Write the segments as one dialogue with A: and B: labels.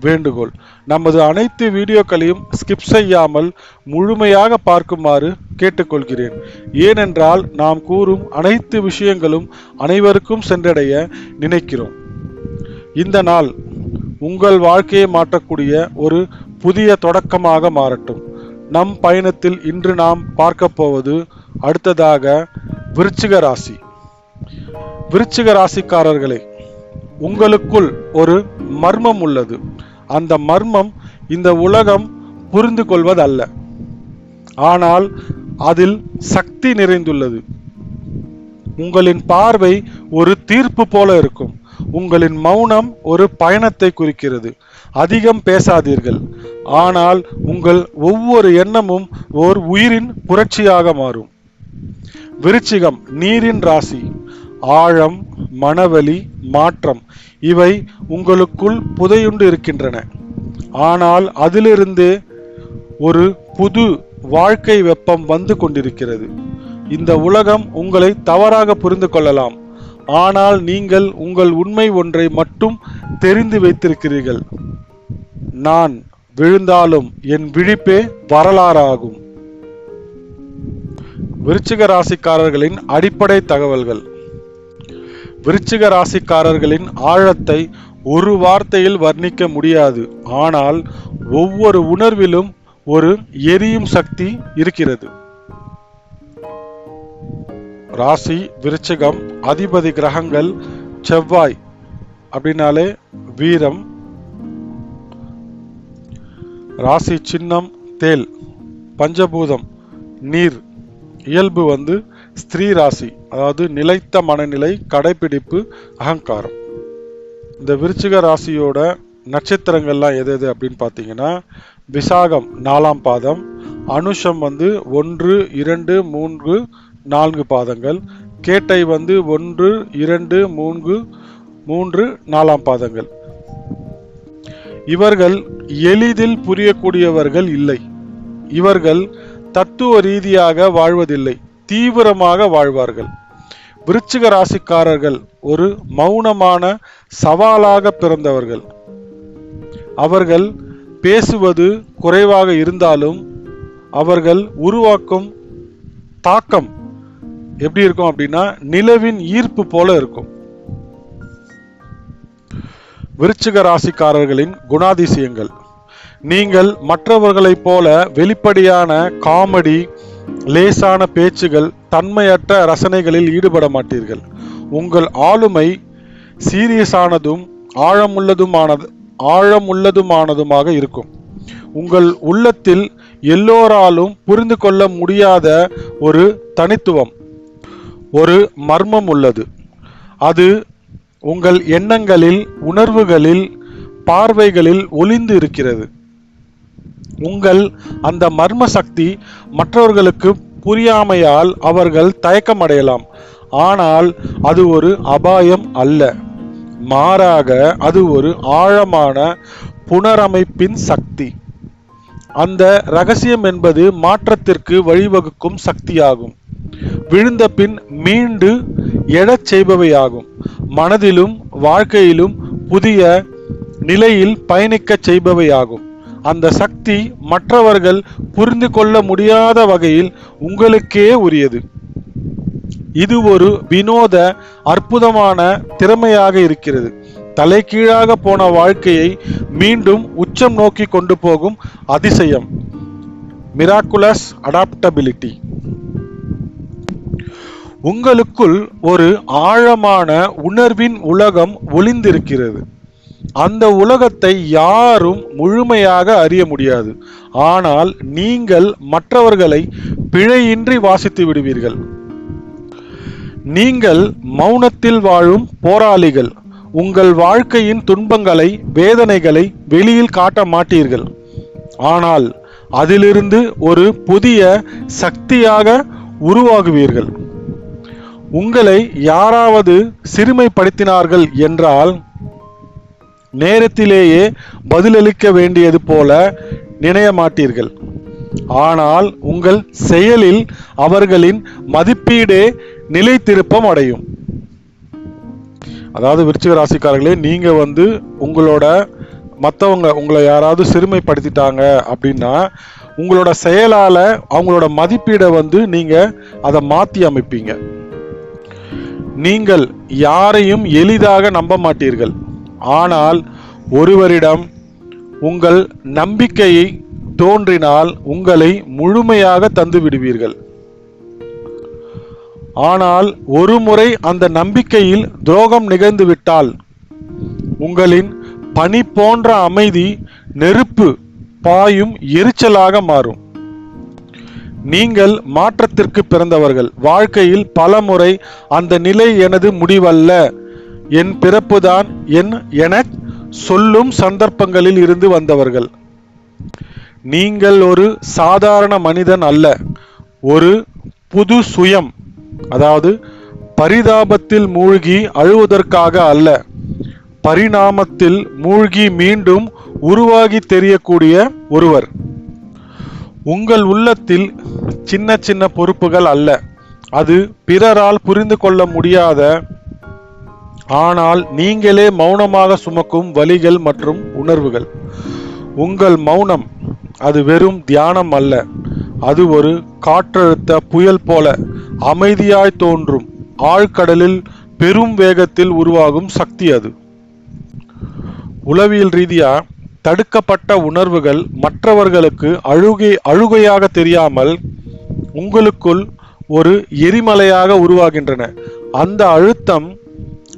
A: வேண்டுகோள். நமது அனைத்து வீடியோக்களையும் ஸ்கிப் செய்யாமல் முழுமையாக பார்க்குமாறு கேட்டுக்கொள்கிறேன். ஏனென்றால் நாம் கூறும் அனைத்து விஷயங்களும் அனைவருக்கும் சென்றடைய நினைக்கிறோம். இந்த நாள் உங்கள் வாழ்க்கையை மாற்றக்கூடிய ஒரு புதிய தொடக்கமாக மாறட்டும். நம் பயணத்தில் இன்று நாம் பார்க்க போவது அடுத்ததாக விருச்சிக ராசி. விருச்சிக ராசிக்காரர்களே உங்களுக்குள் ஒரு மர்மம் உள்ளது. அந்த மர்மம் இந்த உலகம் புரிந்து கொள்வதல்ல. ஆனால் அதில் சக்தி நிறைந்துள்ளது. உங்களின் பார்வை ஒரு தீர்ப்பு போல இருக்கும். உங்களின் மௌனம் ஒரு பயணத்தை குறிக்கிறது. அதிகம் பேசாதீர்கள். ஆனால் உங்கள் ஒவ்வொரு எண்ணமும் ஓர் உயிரின் புரட்சியாக மாறும். விருச்சிகம் நீரின் ராசி. ஆழம் மனவலி மாற்றம் இவை உங்களுக்குள் புதையுண்டு இருக்கின்றன. ஆனால் அதிலிருந்து ஒரு புது வாழ்க்கை வெப்பம் வந்து கொண்டிருக்கிறது. இந்த உலகம் உங்களை தவறாக புரிந்து கொள்ளலாம். ஆனால் நீங்கள் உங்கள் உண்மை ஒன்றை மட்டும் தெரிந்து வைத்திருக்கிறீர்கள். நான் விழுந்தாலும் என் விழிப்பே வரலாறாகும். விருச்சிக ராசிக்காரர்களின் அடிப்படை தகவல்கள். விருச்சிக ராசிக்காரர்களின் ஆழத்தை ஒரு வார்த்தையில் வர்ணிக்க முடியாது. ஆனால் ஒவ்வொரு உணர்விலும் ஒரு எரியும் சக்தி இருக்கிறது. ராசி விருச்சிகம் அதிபதி கிரகங்கள் செவ்வாய் அப்படின்னாலே வீரம் ராசி சின்னம் தேல் பஞ்சபூதம் நீர் இயல்பு வந்து ஸ்திரீ ராசி அதாவது நிலைத்த மனநிலை கடைபிடிப்பு அகங்காரம். இந்த விருச்சிக ராசியோட நட்சத்திரங்கள்லாம் எது எது அப்படின்னு பார்த்தீங்கன்னா விசாகம் நாலாம் பாதம் அனுஷம் வந்து ஒன்று இரண்டு மூன்று நான்கு பாதங்கள் கேட்டை வந்து ஒன்று இரண்டு மூன்று மூன்று நாலாம் பாதங்கள். இவர்கள் எளிதில் புரியக்கூடியவர்கள் இல்லை. இவர்கள் தத்துவ ரீதியாக வாழ்வதில்லை. தீவிரமாக வாழ்வார்கள். விருச்சிக ராசிக்காரர்கள் ஒரு மௌனமான சவாலாக பிறந்தவர்கள். அவர்கள் பேசுவது குறைவாக இருந்தாலும் அவர்கள் உருவாக்கும் தாக்கம் எப்படி இருக்கும் அப்படின்னா நிலவின் ஈர்ப்பு போல இருக்கும். விருச்சிக ராசிக்காரர்களின் குணாதிசயங்கள். நீங்கள் மற்றவர்களைப் போல வெளிப்படையான காமெடி லேசான பேச்சுகள் தன்மையற்ற ரசனைகளில் ஈடுபட மாட்டீர்கள். உங்கள் ஆளுமை சீரியஸானதும் ஆழமுள்ளதுமானது ஆழமுள்ளதுமானதுமாக இருக்கும். உங்கள் உள்ளத்தில் எல்லோராலும் புரிந்து கொள்ள முடியாத ஒரு தனித்துவம் ஒரு மர்மம் உள்ளது. அது உங்கள் எண்ணங்களில் உணர்வுகளில் பார்வைகளில் ஒளிந்து இருக்கிறது. உங்கள் அந்த மர்ம சக்தி மற்றவர்களுக்கு புரியாமையால் அவர்கள் தயக்கமடையலாம். ஆனால் அது ஒரு அபாயம் அல்ல. மாறாக அது ஒரு ஆழமான புனரமைப்பின் சக்தி. அந்த ரகசியம் என்பது மாற்றத்திற்கு வழிவகுக்கும் சக்தியாகும். விழுந்த பின் மீண்டு எழச் செய்பவையாகும். மனதிலும் வாழ்க்கையிலும் புதிய நிலையில் பயணிக்கச் செய்பவையாகும். அந்த சக்தி மற்றவர்கள் புரிந்து கொள்ள முடியாத வகையில் உங்களுக்கே உரியது. இது ஒரு வினோத அற்புதமான திறமையாக இருக்கிறது. தலைகீழாக போன வாழ்க்கையை மீண்டும் உச்சம் நோக்கி கொண்டு போகும் அதிசயம். மிராக்குலஸ் அடாப்டபிலிட்டி உங்களுக்குள் ஒரு ஆழமான உணர்வின் உலகம் ஒளிந்திருக்கிறது. அந்த உலகத்தை யாரும் முழுமையாக அறிய முடியாது. ஆனால் நீங்கள் மற்றவர்களை பிழையின்றி வாசித்து விடுவீர்கள். நீங்கள் மௌனத்தில் வாழும் போராளிகள். உங்கள் வாழ்க்கையின் துன்பங்களை வேதனைகளை வெளியில் காட்ட மாட்டீர்கள். ஆனால் அதிலிருந்து ஒரு புதிய சக்தியாக உருவாகுவீர்கள். உங்களை யாராவது சிறுமைப்படுத்தினார்கள் என்றால் நேரத்திலேயே பதிலளிக்க வேண்டியது போல நினைய மாட்டீர்கள் ஆனால் உங்கள் செயலில் அவர்களின் மதிப்பீடே நிலைத்திருப்பம் அடையும். அதாவது விருச்சிக ராசிக்காரர்களே நீங்க வந்து உங்களோட மற்றவங்க உங்களை யாராவது சிறுமைப்படுத்திட்டாங்க அப்படின்னா உங்களோட செயலால அவங்களோட மதிப்பீடை வந்து நீங்க அதை மாத்தி அமைப்பீங்க. நீங்கள் யாரையும் எளிதாக நம்ப மாட்டீர்கள். ஆனால் ஒருவரிடம் உங்கள் நம்பிக்கையை தோன்றினால் உங்களை முழுமையாக தந்துவிடுவீர்கள் ஆனால் ஒருமுறை அந்த நம்பிக்கையில் துரோகம் நிகழ்ந்துவிட்டால் உங்களின் பனி போன்ற அமைதி நெருப்பு பாயும் எரிச்சலாக மாறும். நீங்கள் மாற்றத்திற்கு பிறந்தவர்கள். வாழ்க்கையில் பலமுறை அந்த நிலை எனது முடிவல்ல. என் பிறப்புதான் என் என சொல்லும் சந்தர்ப்பங்களில் இருந்து வந்தவர்கள். நீங்கள் ஒரு சாதாரண மனிதன் அல்ல. ஒரு புது சுயம் அதாவது பரிதாபத்தில் மூழ்கி அழுவதற்காக அல்ல. பரிணாமத்தில் மூழ்கி மீண்டும் உருவாகி தெரியக்கூடிய ஒருவர். உங்கள் உள்ளத்தில் சின்ன சின்ன பொறுப்புகள் அல்ல. அது பிறரால் புரிந்து கொள்ள முடியாத ஆனால் நீங்களே மௌனமாக சுமக்கும் வலிகள் மற்றும் உணர்வுகள். உங்கள் மௌனம் அது வெறும் தியானம் அல்ல. அது ஒரு காற்றழுத்த புயல் போல அமைதியாய் தோன்றும். ஆழ்கடலில் பெரும் வேகத்தில் உருவாகும் சக்தி அது. உளவியல் ரீதியா தடுக்கப்பட்ட உணர்வுகள் மற்றவர்களுக்கு அழுகை அழுகையாக தெரியாமல் உங்களுக்குள் ஒரு எரிமலையாக உருவாகின்றன. அந்த அழுத்தம்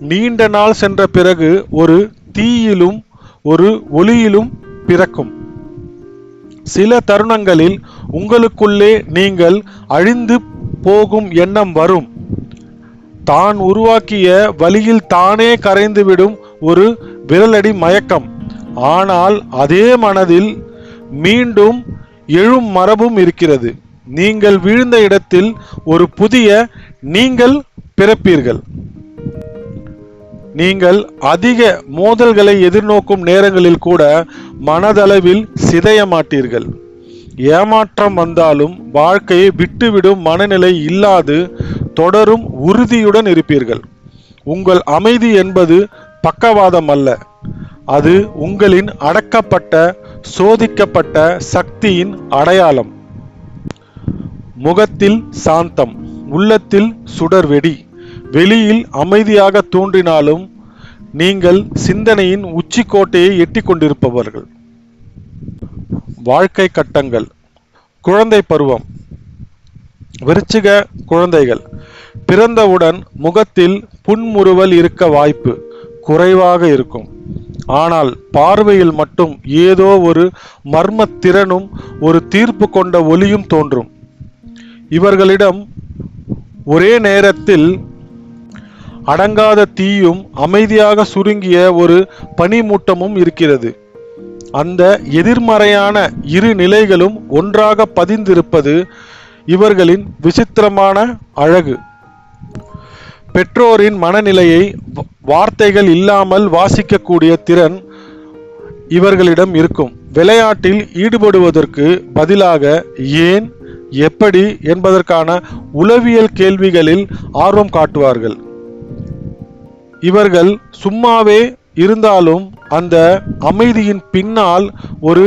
A: நீண்ட நாள் சென்ற பிறகு ஒரு தீயிலும் ஒரு ஒளியிலும் பிறக்கும். சில தருணங்களில் உங்களுக்குள்ளே நீங்கள் அழிந்து போகும் எண்ணம் வரும். தான் உருவாக்கிய வழியில் தானே கரைந்துவிடும் ஒரு விரலடி மயக்கம். ஆனால் அதே மனதில் மீண்டும் எழும் மரபும் இருக்கிறது. நீங்கள் விழுந்த இடத்தில் ஒரு புதிய நீங்கள் பிறப்பீர்கள். நீங்கள் அதிக மோதல்களை எதிர்நோக்கும் நேரங்களில் கூட மனதளவில் சிதைய மாட்டீர்கள் ஏமாற்றம் வந்தாலும் வாழ்க்கையை விட்டுவிடும் மனநிலை இல்லாது தொடரும் உறுதியுடன் இருப்பீர்கள். உங்கள் அமைதி என்பது பக்கவாதம் அல்ல. அது உங்களின் அடக்கப்பட்ட சோதிக்கப்பட்ட சக்தியின் அடையாளம். முகத்தில் சாந்தம் உள்ளத்தில் சுடர்வெடி. வெளியில் அமைதியாக தோன்றினாலும் நீங்கள் சிந்தனையின் உச்சிக்கோட்டையை எட்டி கொண்டிருப்பவர்கள் வாழ்க்கை கட்டங்கள். குழந்தை பருவம். விருச்சிக குழந்தைகள். பிறந்தவுடன் முகத்தில் புன்முறுவல் இருக்க வாய்ப்பு குறைவாக இருக்கும். ஆனால் பார்வையில் மட்டும் ஏதோ ஒரு மர்ம திறனும் ஒரு தீர்ப்பு கொண்ட ஒளியும் தோன்றும். இவர்களிடம் ஒரே நேரத்தில் அடங்காத தீயும் அமைதியாக சுருங்கிய ஒரு பனிமூட்டமும் இருக்கிறது. அந்த எதிர்மறையான இரு நிலைகளும் ஒன்றாக பதிந்திருப்பது இவர்களின் விசித்திரமான அழகு. பெற்றோரின் மனநிலையை வ- வார்த்தைகள் இல்லாமல் வாசிக்கக்கூடிய திறன் இவர்களிடம் இருக்கும். விளையாட்டில் ஈடுபடுவதற்கு பதிலாக ஏன் எப்படி என்பதற்கான உளவியல் கேள்விகளில் ஆர்வம் காட்டுவார்கள். இவர்கள் சும்மாவே இருந்தாலும் அந்த அமைதியின் பின்னால் ஒரு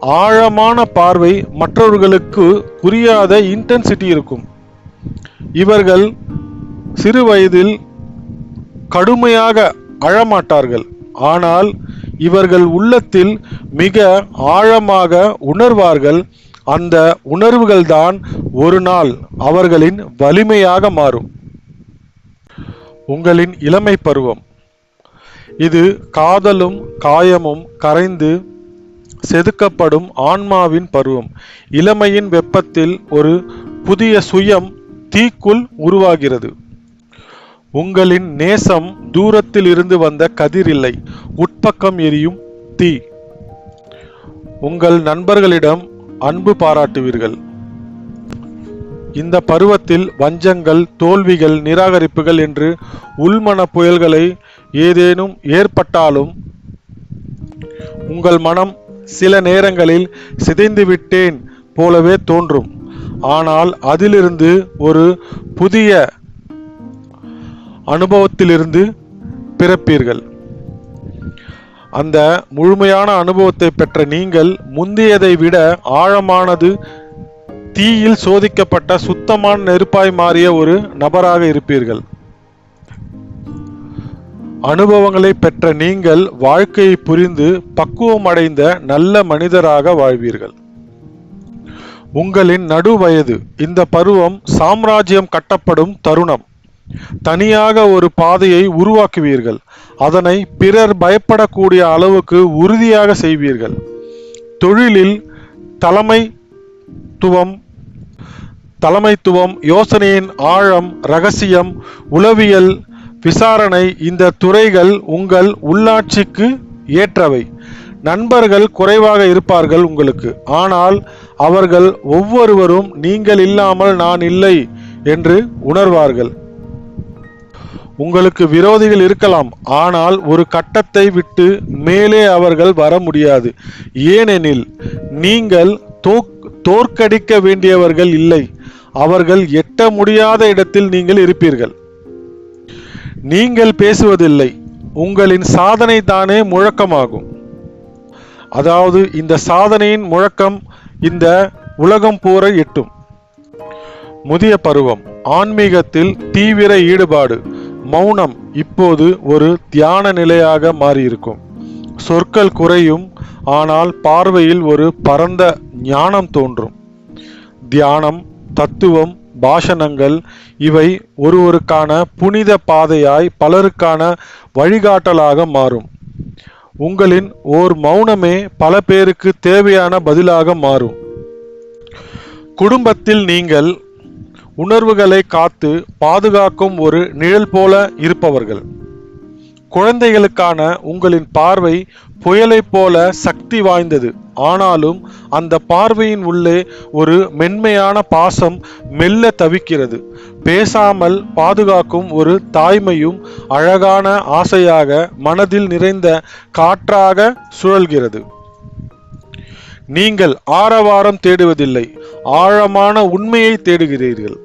A: ஆழமான பார்வை மற்றவர்களுக்கு புரியாத இன்டென்சிட்டி இருக்கும். இவர்கள் சிறு வயதில் கடுமையாக அழமாட்டார்கள். ஆனால் இவர்கள் உள்ளத்தில் மிக ஆழமாக உணர்வார்கள். அந்த உணர்வுகள்தான் ஒரு நாள் அவர்களின் வலிமையாக மாறும். உங்களின் இளமை பருவம். இது காதலும் காயமும் கரைந்து செதுக்கப்படும் ஆன்மாவின் பருவம். இளமையின் வெப்பத்தில் ஒரு புதிய சுயம் தீக்குள் உருவாகிறது. உங்களின் நேசம் தூரத்தில் இருந்து வந்த கதிர் இல்லை. உட்பக்கம் எரியும் தீ. உங்கள் நண்பர்களிடம் அன்பு பாராட்டுவீர்கள். இந்த பருவத்தில் வஞ்சங்கள் தோல்விகள் நிராகரிப்புகள் என்று உள்மன புயல்களை ஏதேனும் ஏற்பட்டாலும் உங்கள் மனம் சில நேரங்களில் சிதைந்து விட்டேன் போலவே தோன்றும். ஆனால் அதிலிருந்து ஒரு புதிய அனுபவத்திலிருந்து பிறப்பீர்கள். அந்த முழுமையான அனுபவத்தை பெற்ற நீங்கள் முந்தையதை விட ஆழமானது தீயில் சோதிக்கப்பட்ட சுத்தமான நெருப்பாய் மாறிய ஒரு நபராக இருப்பீர்கள். அனுபவங்களை பெற்ற நீங்கள் வாழ்க்கையை புரிந்து பக்குவம் அடைந்த நல்ல மனிதராக வாழ்வீர்கள். உங்களின் நடு வயது இந்த பருவம் சாம்ராஜ்யம் கட்டப்படும் தருணம். தனியாக ஒரு பாதையை உருவாக்குவீர்கள். அதனை பிறர் பயப்படக்கூடிய அளவுக்கு உறுதியாக செய்வீர்கள். தொழிலில் தலைமை தலைமைத்துவம் தலைமைத்துவம் யோசனையின் ஆழம் ரகசியம் உளவியல் விசாரணை இந்த துறைகள் உங்கள் உள்ளாட்சிக்கு ஏற்றவை. நண்பர்கள் குறைவாக இருப்பார்கள் உங்களுக்கு. ஆனால் அவர்கள் ஒவ்வொருவரும் நீங்கள் இல்லாமல் நான் இல்லை என்று உணர்வார்கள். உங்களுக்கு விரோதிகள் இருக்கலாம். ஆனால் ஒரு கட்டத்தை விட்டு மேலே அவர்கள் வர முடியாது. ஏனெனில் நீங்கள் தோக் தோற்கடிக்க வேண்டியவர்கள் இல்லை. அவர்கள் எட்ட முடியாத இடத்தில் நீங்கள் இருப்பீர்கள். நீங்கள் பேசுவதில்லை. உங்களின் சாதனை தானே முழக்கமாகும். அதாவது இந்த சாதனையின் முழக்கம் இந்த உலகம் பூர எட்டும். முதிய பருவம் ஆன்மீகத்தில் தீவிர ஈடுபாடு மௌனம் இப்போது ஒரு தியான நிலையாக மாறியிருக்கும். சொற்கள் குறையும் ஆனால் பார்வையில் ஒரு பரந்த ஞானம் தோன்றும். தியானம் தத்துவம் பாஷணங்கள் இவை ஒருவருக்கான புனித பாதையாய் பலருக்கான வழிகாட்டலாக மாறும். உங்களின் ஓர் மௌனமே பல பேருக்கு தேவையான பதிலாக மாறும். குடும்பத்தில் நீங்கள் உணர்வுகளை காத்து பாதுகாக்கும் ஒரு நிழல் போல இருப்பவர்கள். குழந்தைகளுக்கான உங்களின் பார்வை புயலைப் போல சக்தி வாய்ந்தது. ஆனாலும் அந்த பார்வையின் உள்ளே ஒரு மென்மையான பாசம் மெல்ல தவிக்கிறது. பேசாமல் பாதுகாக்கும் ஒரு தாய்மையும் அழகான ஆசையாக மனதில் நிறைந்த காற்றாக சுழல்கிறது. நீங்கள் ஆரவாரம் தேடுவதில்லை ஆழமான உண்மையை தேடுகிறீர்கள்.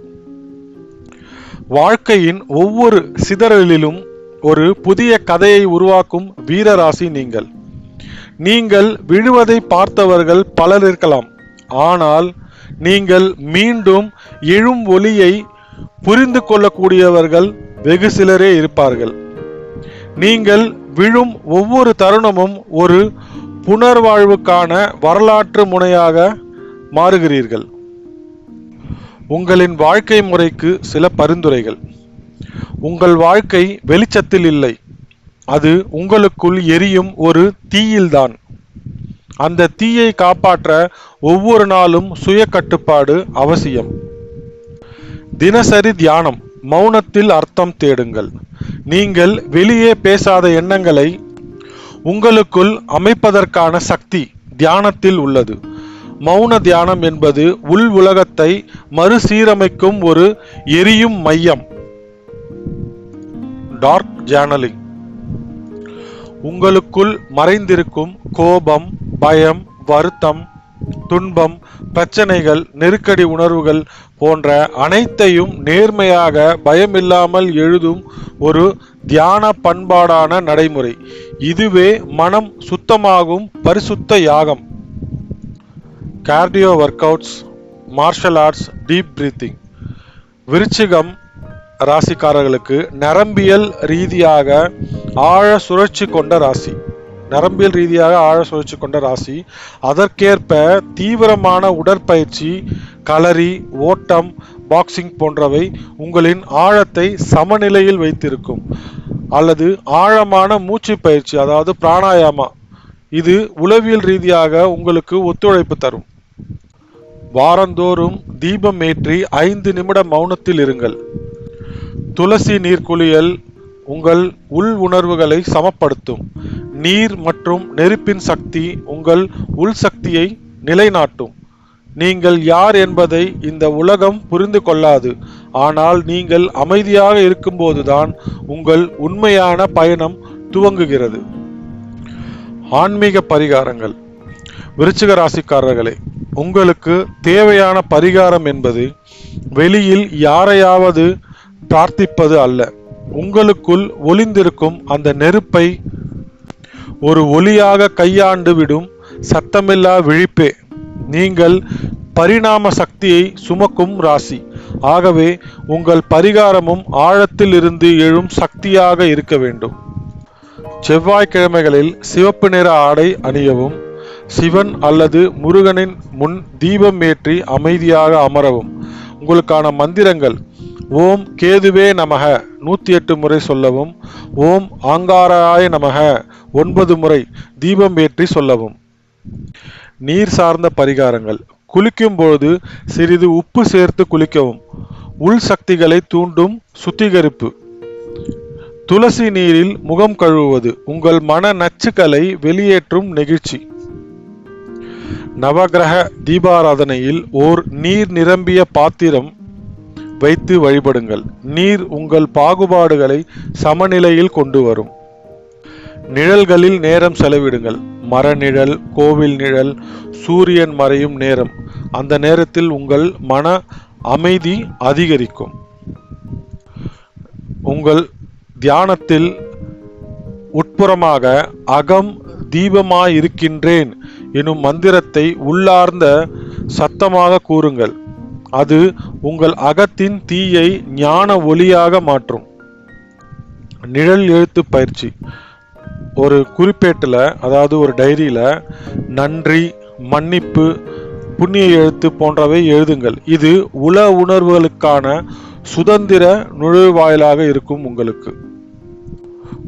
A: வாழ்க்கையின் ஒவ்வொரு சிதறலிலும் ஒரு புதிய கதையை உருவாக்கும் வீரராசி நீங்கள். நீங்கள் விழுவதை பார்த்தவர்கள் பலர் இருக்கலாம். ஆனால் நீங்கள் மீண்டும் எழும் ஒளியை புரிந்து கொள்ளக்கூடியவர்கள் வெகு சிலரே இருப்பார்கள். நீங்கள் விழும் ஒவ்வொரு தருணமும் ஒரு புனர்வாழ்வுக்கான வரலாற்று முனையாக மாறுகிறீர்கள். உங்களின் வாழ்க்கை முறைக்கு சில பரிந்துரைகள். உங்கள் வாழ்க்கை வெளிச்சத்தில் இல்லை. அது உங்களுக்குள் எரியும் ஒரு தீயில்தான். அந்த தீயை காப்பாற்ற ஒவ்வொரு நாளும் சுய கட்டுப்பாடு அவசியம். தினசரி தியானம் மௌனத்தில் அர்த்தம் தேடுங்கள். நீங்கள் வெளியே பேசாத எண்ணங்களை உங்களுக்குள் அமைப்பதற்கான சக்தி தியானத்தில் உள்ளது. மௌன தியானம் என்பது உள் உலகத்தை மறுசீரமைக்கும் ஒரு எரியும் மையம். Dark journaling. உங்களுக்குள் மறைந்திருக்கும் கோபம் பயம் வருத்தம் துன்பம் பிரச்சனைகள் நெருக்கடி உணர்வுகள் போன்ற அனைத்தையும் நேர்மையாக பயமில்லாமல் எழுதும் ஒரு தியான பண்பாடான நடைமுறை. இதுவே மனம் சுத்தமாகும் பரிசுத்த யாகம். Cardio workouts martial arts deep breathing விருச்சிகம் ராசிக்காரர்களுக்கு நரம்பியல் ரீதியாக ஆழ சுழற்சி கொண்ட ராசி. நரம்பியல் ரீதியாக ஆழ சுழற்சி கொண்ட ராசி. அதற்கேற்ப தீவிரமான உடற்பயிற்சி களரி ஓட்டம் பாக்ஸிங் போன்றவை உங்களின் ஆழத்தை சமநிலையில் வைத்திருக்கும். அல்லது ஆழமான மூச்சு பயிற்சி அதாவது பிராணாயாமா. இது உளவியல் ரீதியாக உங்களுக்கு ஒத்துழைப்பு தரும். வாரந்தோறும் தீபம் ஏற்றி ஐந்து நிமிட மௌனத்தில் இருங்கள். துளசி நீர்க்குளியல் உங்கள் உள் உணர்வுகளை சமப்படுத்தும். நீர் மற்றும் நெருப்பின் சக்தி உங்கள் உள் சக்தியை நிலைநாட்டும். நீங்கள் யார் என்பதை இந்த உலகம் புரிந்து கொள்ளாது. ஆனால் நீங்கள் அமைதியாக இருக்கும்போதுதான் உங்கள் உண்மையான பயணம் துவங்குகிறது. ஆன்மீக பரிகாரங்கள். விருச்சிக ராசிக்காரர்களே உங்களுக்கு தேவையான பரிகாரம் என்பது வெளியில் யாரையாவது பிரார்த்திப்பது அல்ல. உங்களுக்குள் ஒளிந்திருக்கும் அந்த நெருப்பை ஒரு ஒளியாக கையாண்டு விடும் சத்தமில்லா விழிப்பே. நீங்கள் பரிணாம சக்தியை சுமக்கும் ராசி. ஆகவே உங்கள் பரிகாரமும் ஆழத்தில் இருந்து எழும் சக்தியாக இருக்க வேண்டும். செவ்வாய்க்கிழமைகளில் சிவப்பு நிற ஆடை அணியவும் சிவன் அல்லது முருகனின் முன் தீபம் ஏற்றி அமைதியாக அமரவும். உங்களுக்கான மந்திரங்கள் ஓம் கேதுவே நமக. நூற்றி எட்டு முறை சொல்லவும். ஓம் ஆங்காராய நமக. ஒன்பது முறை தீபம் ஏற்றி சொல்லவும். நீர் சார்ந்த பரிகாரங்கள். குளிக்கும் பொழுது சிறிது உப்பு சேர்த்து குளிக்கவும். உள் சக்திகளை தூண்டும் சுத்திகரிப்பு. துளசி நீரில் முகம் கழுவுவது உங்கள் மன நச்சுக்களை வெளியேற்றும் நெகிழ்ச்சி. நவகிரக தீபாராதனையில் ஓர் நீர் நிரம்பிய பாத்திரம் வைத்து வழிபடுங்கள். நீர் உங்கள் பாகுபாடுகளை சமநிலையில் கொண்டு வரும். நிழல்களில் நேரம் செலவிடுங்கள். மர நிழல் கோவில் நிழல் சூரியன் மறையும் நேரம். அந்த நேரத்தில் உங்கள் மன அமைதி அதிகரிக்கும். உங்கள் தியானத்தில் உட்புறமாக அகம் தீபமாயிருக்கின்றேன் எனும் மந்திரத்தை உள்ளார்ந்த சத்தமாக கூறுங்கள். அது உங்கள் அகத்தின் தீயை ஞான ஒளியாக மாற்றும். நிழல் எழுத்து பயிற்சி. ஒரு குறிப்பேட்டில் அதாவது ஒரு டைரியில் நன்றி மன்னிப்பு புண்ணிய எழுத்து போன்றவை எழுதுங்கள். இது உல உணர்வுகளுக்கான சுதந்திர நுழைவாயிலாக இருக்கும் உங்களுக்கு.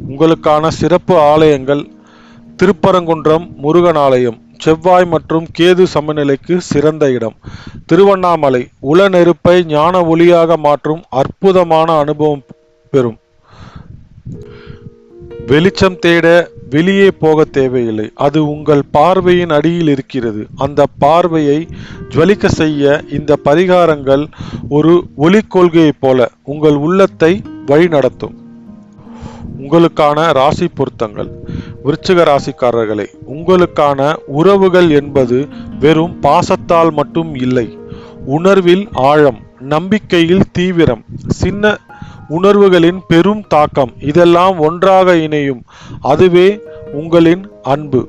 A: உங்களுக்கான சிறப்பு ஆலயங்கள் திருப்பரங்குன்றம் முருகன் ஆலயம். செவ்வாய் மற்றும் கேது சமநிலைக்கு சிறந்த இடம். திருவண்ணாமலை உல நெருப்பை ஞான ஒளியாக மாற்றும் அற்புதமான அனுபவம் பெறும். வெளிச்சம் தேட வெளியே போக தேவையில்லை. அது உங்கள் பார்வையின் அடியில் இருக்கிறது. அந்த பார்வையை ஜுவலிக்க செய்ய இந்த பரிகாரங்கள் ஒரு ஒளி கொள்கையைப் போல உங்கள் உள்ளத்தை வழிநடத்தும். உங்களுக்கான ராசி பொருத்தங்கள். விருச்சிக ராசிக்காரர்களே உங்களுக்கான உறவுகள் என்பது வெறும் பாசத்தால் மட்டும் இல்லை. உணர்வில் ஆழம் நம்பிக்கையில் தீவிரம் சின்ன உணர்வுகளின் பெரும் தாக்கம் இதெல்லாம் ஒன்றாக இணையும். அதுவே உங்களின் அன்பு.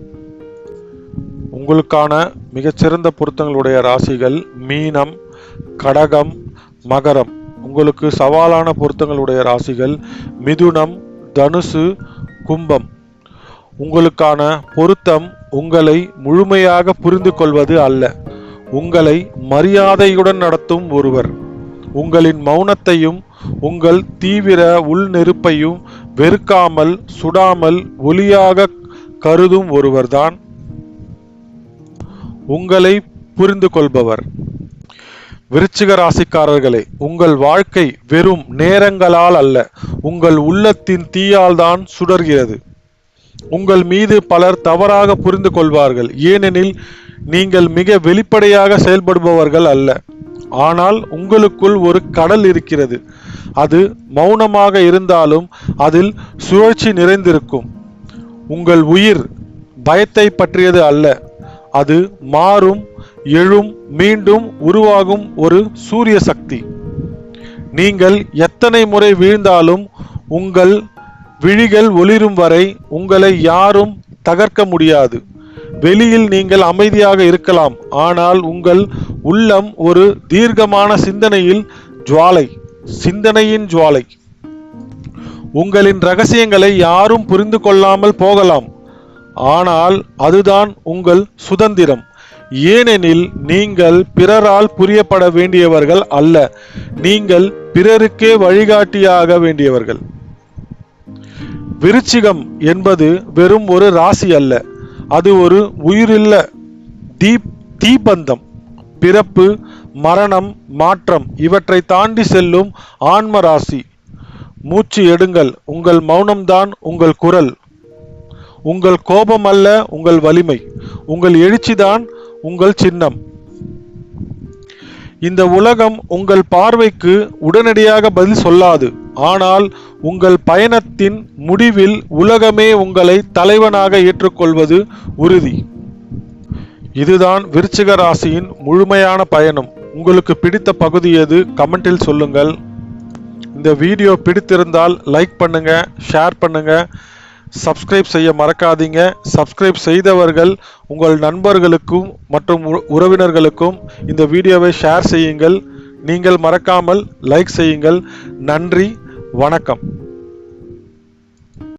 A: உங்களுக்கான மிகச்சிறந்த பொருத்தங்களுடைய ராசிகள் மீனம் கடகம் மகரம். உங்களுக்கு சவாலான பொருத்தங்களுடைய ராசிகள் மிதுனம் தனுசு கும்பம். உங்களுக்கான பொருத்தம் உங்களை முழுமையாக புரிந்து கொள்வது அல்ல. உங்களை மரியாதையுடன் நடத்தும் ஒருவர். உங்களின் மௌனத்தையும் உங்கள் தீவிர உள் நெருப்பையும் வெறுக்காமல் சுடாமல் ஒளியாக கருதும் ஒருவர்தான் உங்களை புரிந்து கொள்பவர் விருச்சிக ராசிக்காரர்களே உங்கள் வாழ்க்கை வெறும் நேரங்களால் அல்ல உங்கள் உள்ளத்தின் தீயால் தான் சுடர்கிறது. உங்கள் மீது பலர் தவறாக புரிந்து கொள்வார்கள் ஏனெனில் நீங்கள் மிக வெளிப்படையாக செயல்படுபவர்கள் அல்ல. ஆனால் உங்களுக்குள் ஒரு கடல் இருக்கிறது அது மௌனமாக இருந்தாலும் அதில் சுழற்சி நிறைந்திருக்கும். உங்கள் உயிர் பயத்தை பற்றியது அல்ல அது மாறும் எழும் மீண்டும் உருவாகும் ஒரு சூரிய சக்தி. நீங்கள் எத்தனை முறை வீழ்ந்தாலும் உங்கள் விழிகள் ஒளிரும் வரை உங்களை யாரும் தகர்க்க முடியாது. வெளியில் நீங்கள் அமைதியாக இருக்கலாம் ஆனால் உங்கள் உள்ளம் ஒரு தீர்க்கமான சிந்தனையில் ஜுவாலை சிந்தனையின் ஜுவாலை. உங்களின் ரகசியங்களை யாரும் புரிந்து கொள்ளாமல் போகலாம் ஆனால் அதுதான் உங்கள் சுதந்திரம். ஏனெனில் நீங்கள் பிறரால் புரியப்பட வேண்டியவர்கள் அல்ல நீங்கள் பிறருக்கே வழிகாட்டியாக வேண்டியவர்கள். விருச்சிகம் என்பது வெறும் ஒரு ராசி அல்ல அது ஒரு உயிரில்ல தீப் தீபந்தம் பிறப்பு மரணம் மாற்றம் இவற்றை தாண்டி செல்லும் ஆன்ம ராசி. மூச்சு எடுங்கள் உங்கள் மௌனம்தான் உங்கள் குரல். உங்கள் கோபம் அல்ல உங்கள் வலிமை. உங்கள் எழுச்சிதான் உங்கள் சின்னம். இந்த உலகம் உங்கள் பார்வைக்கு உடனடியாக பதில் சொல்லாது. ஆனால் உங்கள் பயணத்தின் முடிவில் உலகமே உங்களை தலைவனாக ஏற்றுக்கொள்வது உறுதி. இதுதான் விருச்சிக ராசியின் முழுமையான பயணம். உங்களுக்கு பிடித்த பகுதி எது? கமெண்டில் சொல்லுங்கள். இந்த வீடியோ பிடித்திருந்தால் லைக் பண்ணுங்கள் ஷேர் பண்ணுங்கள் சப்ஸ்கிரைப் செய்ய மறக்காதீங்க. சப்ஸ்கிரைப் செய்தவர்கள் உங்கள் நண்பர்களுக்கும் மற்றும் உறவினர்களுக்கும் இந்த வீடியோவை ஷேர் செய்யுங்கள். நீங்கள் மறக்காமல் லைக் செய்யுங்கள். நன்றி வணக்கம்.